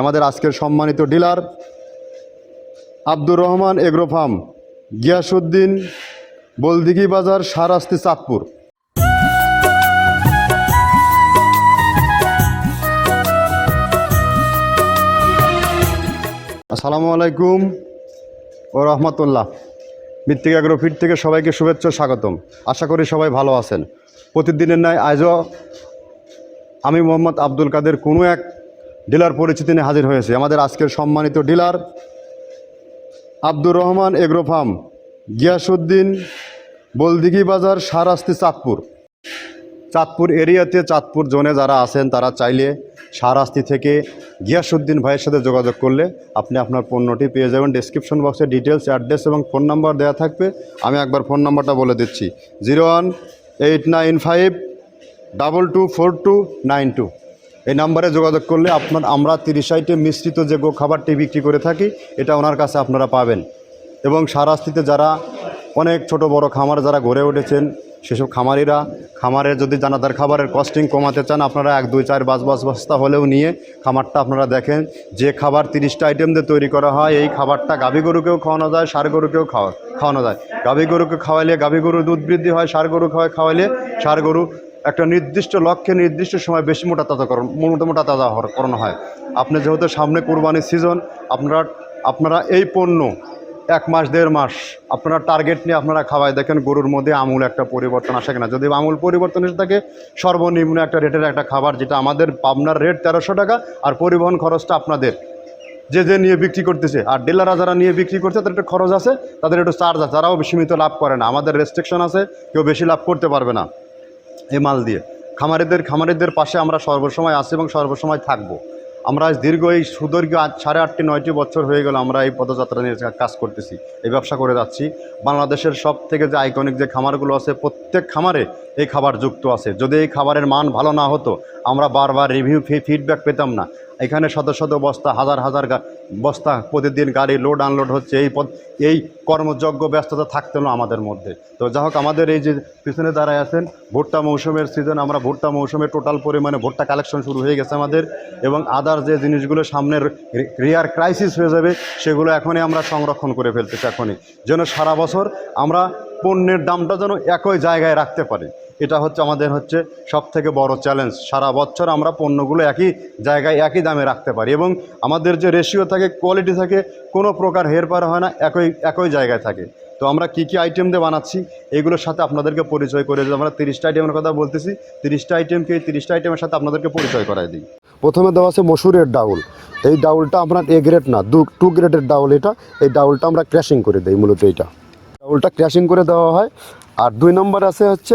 আমাদের আজকের সম্মানিত dealer Abdur Rahman agro farm Giasuddin Boldighi Bazar, Shahrasti Chandpur. আসসালামু আলাইকুম ও রহমতুল্লাহ। মৃত্তিকা এগ্রো ফিট থেকে সবাইকে শুভেচ্ছা স্বাগতম। আশা করি সবাই ভালো আছেন। প্রতিদিনের ন্যায় আজও আমি মোহাম্মদ আব্দুল কাদের কোনো এক ডিলার পরিচিতি নিয়ে হাজির হয়েছে। আমাদের আজকের সম্মানিত dealer Abdur Rahman agro farm Giasuddin Boldighi Bazar, Shahrasti, Chandpur. Chandpur এরিয়াতে, চাঁদপুর জোনে যারা আছেন, তারা চাইলে সারাস্তি থেকে গিয়াসুদ্দিন ভাইয়ের সাথে যোগাযোগ করলে আপনি আপনার পণ্যটি পেয়ে যাবেন। ডিসক্রিপশন বক্সে ডিটেলস অ্যাড্রেস এবং ফোন নাম্বার দেওয়া থাকবে। আমি একবার ফোন নাম্বারটা বলে দিচ্ছি। Zero one eight nine five double two four two nine two এই নাম্বারে যোগাযোগ করলে আপনার, আমরা তিরিশ আইটেম মিশ্রিত যে গো খাবারটি বিক্রি করে থাকি, এটা ওনার কাছে আপনারা পাবেন। এবং সারাস্তিতে যারা অনেক ছোট বড় খামার যারা গড়ে উঠেছেন, সেসব খামারিরা, খামারের যদি জানাদার খাবারের কস্টিং কমাতে চান, আপনারা এক, দুই, চার, বাস বাস, বস্তা হলেও নিয়ে খামারটা আপনারা দেখেন। যে খাবার তিরিশটা আইটেম দিয়ে তৈরি করা হয়, এই খাবারটা গাভী গরুকেও খাওয়ানো যায়, সার গরুকেও খাওয়া, খাওয়ানো যায়। গাভী গরুকে খাওয়াইলে গাভী গরুর দুধ বৃদ্ধি হয়, সার গরু খাওয়াই খাওয়াইলে সার গরু একটা নির্দিষ্ট লক্ষ্যে নির্দিষ্ট সময় বেশি মোটা তাজাকরণ মোটা মোটা তাজা করানো হয়। আপনি যেহেতু সামনে কোরবানির সিজন আপনারা আপনারা এই পণ্য এক মাস, দেড় মাস আপনারা টার্গেট নিয়ে আপনারা খাওয়ায় দেখেন গরুর মধ্যে আমূল একটা পরিবর্তন আসে কিনা। যদি আমূল পরিবর্তন এসে থাকে, সর্বনিম্ন একটা রেটের একটা খাবার যেটা আমাদের পাবনার রেট তেরোশো টাকা আর পরিবহন খরচটা আপনাদের। যে যে নিয়ে বিক্রি করতেছে আর ডিলাররা যারা নিয়ে বিক্রি করছে, তাদের একটা খরচ আছে, তাদের একটু চার্জ আছে, তারাও সীমিত লাভ করে না। আমাদের রেস্ট্রিকশন আছে, কেউ বেশি লাভ করতে পারবে না। এই মাল দিয়ে। খামারিদের, খামারেদের পাশে আমরা সর্বসময় আসি এবং সর্বসময় থাকব। আমরা আজ দীর্ঘ এই সুদীর্ঘ সাড়ে আটটি, নয়টি বছর হয়ে গেল আমরা এই পদযাত্রা নিয়ে কাজ করতেছি, এই ব্যবসা করে যাচ্ছি। বাংলাদেশের সব থেকে যে আইকনিক যে খামারগুলো আছে, প্রত্যেক খামারে এই খাবার যুক্ত আছে। যদি এই খাবারের মান ভালো না হতো, আমরা বারবার রিভিউ ফিডব্যাক পেতাম না। এখানে শত শত বস্তা, হাজার হাজার বস্তা প্রতিদিন গাড়ি লোড আনলোড হচ্ছে। এই পদ এই কর্মযজ্ঞ, ব্যস্ততা থাকতো না আমাদের মধ্যে। তো যা হোক, আমাদের এই যে পিছনে দাঁড়ায় আছেন, ভুট্টা মৌসুমের সিজন আমরা ভুট্টা মৌসুমে টোটাল পরিমাণে ভুট্টা কালেকশন শুরু হয়ে গেছে আমাদের এবং আদার যে জিনিসগুলো সামনের রিয়ার ক্রাইসিস হয়ে যাবে, সেগুলো এখনই আমরা সংরক্ষণ করে ফেলতেছি এখনই। যেন সারা বছর আমরা পণ্যের দামটা যেন একই জায়গায় রাখতে পারি। এটা হচ্ছে আমাদের হচ্ছে সব থেকে বড় চ্যালেঞ্জ সারা বছর আমরা পণ্যগুলো একই জায়গায়, একই দামে রাখতে পারি এবং আমাদের যে রেশিও থাকে কোয়ালিটি থাকে, কোনো প্রকার হেরপার হয় না, একই একই জায়গায় থাকে। তো আমরা কী কী আইটেম দিয়ে বানাচ্ছি, এগুলোর সাথে আপনাদেরকে পরিচয় করে দিই। আমরা তিরিশটা আইটেমের কথা বলতেছি, তিরিশটা আইটেমকে এই তিরিশটা আইটেমের সাথে আপনাদেরকে পরিচয় করাই দিই। প্রথমে দেওয়া আছে মসুরের ডাউল। এই ডাউলটা আপনার এ গ্রেড না, দু টু গ্রেডের ডাউল এটা। এই ডাউলটা আমরা ক্র্যাশিং করে দিই, মূলত এইটা। ডাউলটা ক্র্যাশিং করে দেওয়া হয়। আর দুই নম্বর আছে হচ্ছে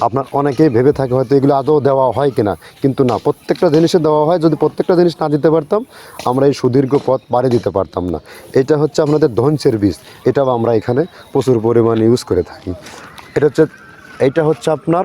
আপনার অনেকেই ভেবে থাকে হয়তো এগুলো আদৌ দেওয়া হয় কিনা। কিন্তু না, প্রত্যেকটা জিনিসে দেওয়া হয়। যদি প্রত্যেকটা জিনিস না দিতে পারতাম, আমরা এই সুদীর্ঘ পথ পাড়ি দিতে পারতাম না। এটা হচ্ছে আপনাদের ধনসের বীজ এটাও আমরা এখানে প্রচুর পরিমাণে ইউজ করে থাকি। এটা হচ্ছে এটা হচ্ছে আপনার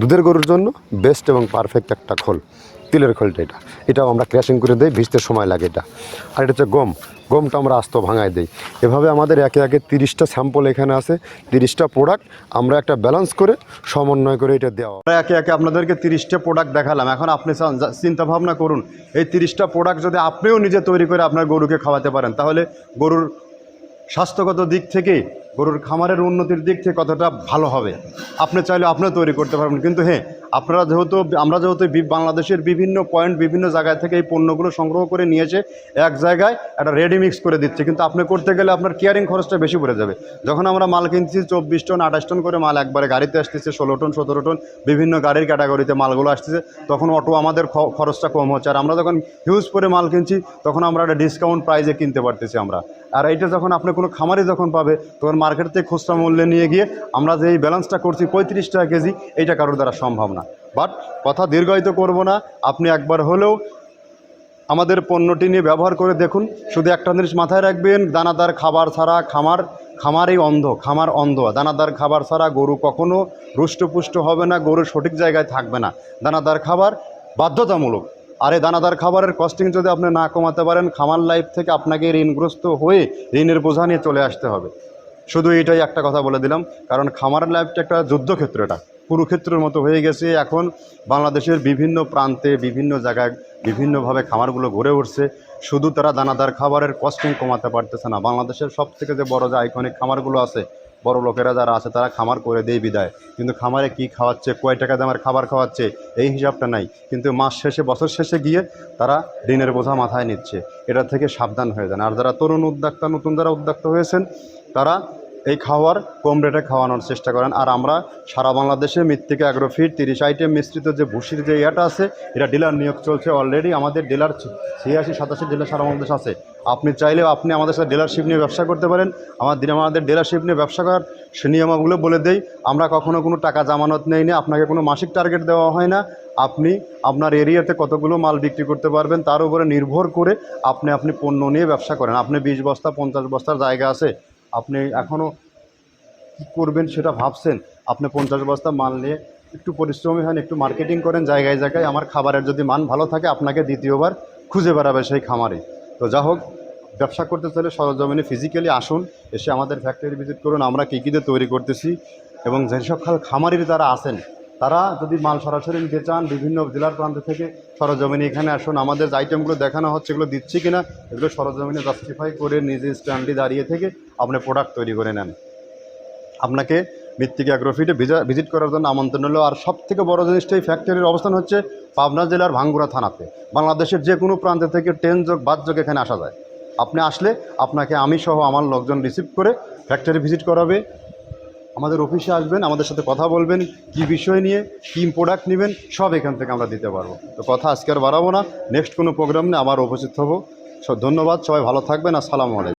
দুধের গরুর জন্য বেস্ট এবং পারফেক্ট একটা খোল, তিলের খোলটা এটা। এটাও আমরা ক্র্যাশিং করে দিই, ভিজতে সময় লাগে এটা। আর এটা হচ্ছে গম, গমটা আমরা আস্ত ভাঙায় দিই। এভাবে আমাদের একে একে তিরিশটা স্যাম্পল এখানে আছে, তিরিশটা প্রোডাক্ট আমরা একটা ব্যালেন্স করে সমন্বয় করে এটা দেওয়া। আমরা একে একে আপনাদেরকে তিরিশটা প্রোডাক্ট দেখালাম। এখন আপনি চিন্তা ভাবনা করুন, এই তিরিশটা প্রোডাক্ট যদি আপনিও নিজে তৈরি করে আপনার গরুকে খাওয়াতে পারেন, তাহলে গরুর স্বাস্থ্যগত দিক থেকে গরুর খামারের উন্নতির দিক থেকে কতটা ভালো হবে। আপনি চাইলে আপনিও তৈরি করতে পারবেন। কিন্তু হ্যাঁ আপনারা যেহেতু, আমরা যেহেতু বাংলাদেশের বিভিন্ন পয়েন্ট বিভিন্ন জায়গায় থেকে এই পণ্যগুলো সংগ্রহ করে নিয়েছে, এক জায়গায় একটা রেডি মিক্স করে দিচ্ছে। কিন্তু আপনি করতে গেলে আপনার কেয়ারিং খরচটা বেশি পড়ে যাবে। যখন আমরা মাল কিনছি, চব্বিশ টন, আঠাশ টন করে মাল একবারে গাড়িতে আসতেছে, ষোলো টন, সতেরো টন, বিভিন্ন গাড়ির ক্যাটাগরিতে মালগুলো আসতেছে, তখন অটো আমাদের খরচটা কম হচ্ছে। আর আমরা যখন হিউজ করে মাল কিনছি, তখন আমরা একটা ডিসকাউন্ট প্রাইজে কিনতে পারতেছি আমরা। আর এইটা যখন আপনি কোনো খামারে যখন পাবে, তখন মার্কেট থেকে খুচরা মূল্যে নিয়ে গিয়ে আমরা যে এই ব্যালেন্সটা করছি পঁয়ত্রিশ টাকা কেজি, এইটা কারোর দ্বারা সম্ভব না। বাট কথা দীর্ঘায়িত করব না, আপনি একবার হলেও আমাদের পণ্যটি নিয়ে ব্যবহার করে দেখুন। শুধু একটা জিনিস মাথায় রাখবেন, দানাদার খাবার ছাড়া খামার, খামারই অন্ধ, খামার অন্ধ। দানাদার খাবার ছাড়া গরু কখনো রুষ্টপুষ্ট হবে না, গরু সঠিক জায়গায় থাকবে না। দানাদার খাবার বাধ্যতামূলক। আর এই দানাদার খাবারের কস্টিং যদি আপনি না কমাতে পারেন, খামার লাইফ থেকে আপনাকে ঋণগ্রস্ত হয়ে ঋণের বোঝা নিয়ে চলে আসতে হবে। শুধু এটাই একটা কথা বলে দিলাম, কারণ খামারের লাইফটা একটা যুদ্ধক্ষেত্র এটা। কুরুক্ষেত্রের মতো হয়ে গেছে, এখন বাংলাদেশের বিভিন্ন প্রান্তে, বিভিন্ন জায়গায় বিভিন্নভাবে খামারগুলো গড়ে উঠছে। শুধু তারা দানাদার খাবারের কস্টিং কমাতে পারতেছে না। বাংলাদেশের সব থেকে যে বড় যে আইকনিক খামারগুলো আছে, বড় লোকেরা যারা আছে, তারা খামার করে দেয় বিদায়। কিন্তু খামারে কি খাওয়াচ্ছে, কয় টাকা দামের খাবার খাওয়াচ্ছে, এই হিসাবটা নাই। কিন্তু মাস শেষে, বছর শেষে গিয়ে তারা ঋণের বোঝা মাথায় নিচ্ছে। এটা থেকে সাবধান হয়ে যান। আর যারা তরুণ উদ্যোক্তা, নতুন যারা উদ্যোক্তা হয়েছেন তারা এই খাওয়ার কম রেটে খাওয়ানোর চেষ্টা করেন। আর আমরা সারা বাংলাদেশে মৃত্তিকা অ্যাগ্রোফিট তিরিশ আইটেম মিশ্রিত যে ভুসির যে ইয়াটা আছে, এটা ডিলার নিয়োগ চলছে অলরেডি আমাদের ডিলার ছিয়াশি, সাতাশি ডিলার সারা বাংলাদেশ আছে। আপনি চাইলেও আপনি আমাদের সাথে ডিলারশিপ নিয়ে ব্যবসা করতে পারেন। আমার দিন আমাদের ডিলারশিপ নিয়ে ব্যবসা করার সে নিয়মাগুলো বলে দেই, আমরা কখনো কোনো টাকা জামানত নেই না, আপনাকে কোনো মাসিক টার্গেট দেওয়া হয় না। আপনি আপনার এরিয়াতে কতগুলো মাল বিক্রি করতে পারবেন, তার উপরে নির্ভর করে আপনি আপনি পণ্য নিয়ে ব্যবসা করেন। আপনি বিশ বস্তা, পঞ্চাশ বস্তার জায়গা আছে আপনি এখনও কী করবেন সেটা ভাবছেন? আপনি পঞ্চাশ বস্তা মাল নিয়ে একটু পরিশ্রমী হন, একটু মার্কেটিং করেন জায়গায় জায়গায়, আমার খাবারের যদি মান ভালো থাকে, আপনাকে দ্বিতীয়বার খুঁজে বেড়াবে সেই খামারে। তো যা হোক, ব্যবসা করতে চাইলে সরজমিনে ফিজিক্যালি আসুন, এসে আমাদের ফ্যাক্টরি ভিজিট করুন, আমরা কী কী দিয়ে তৈরি করতেছি এবং যেসব খাল- খামারির তারা আছেন তারা যদি মাল সরাসরি নিতে চান, বিভিন্ন জেলার প্রান্ত থেকে সরজমিনে এখানে আসুন। আমাদের যে আইটেমগুলো দেখানো হচ্ছে, এগুলো দিচ্ছি কিনা, এগুলো সরজমিনে জাস্টিফাই করে নিজে স্ট্যান্ডে দাঁড়িয়ে থেকে আপনি প্রোডাক্ট তৈরি করে নেন। আপনাকে মৃত্তিকা অ্যাগ্রোফিটে ভিজিট করার জন্য আমন্ত্রণ হলো। আর সব থেকে বড় জিনিসটা এই ফ্যাক্টরির অবস্থান হচ্ছে পাবনা জেলার ভাঙ্গুড়া থানাতে। বাংলাদেশের যে কোনো প্রান্ত থেকে ট্রেন যোগ বাদ যোগ এখানে আসা যায়। আপনি আসলে আপনাকে আমি সহ আমার লোকজন রিসিভ করে ফ্যাক্টরি ভিজিট করাবে। আমাদের অফিসে আসবেন, আমাদের সাথে কথা বলবেন, কি বিষয় নিয়ে, কি প্রোডাক্ট নেবেন, সব এখান থেকে আমরা দিতে পারব। তো কথা আজকে আর বাড়াবো না নেক্সট কোনো প্রোগ্রাম নিয়ে আবার উপস্থিত হব। ধন্যবাদ, সবাই ভালো থাকবেন, আসসালামু আলাইকুম।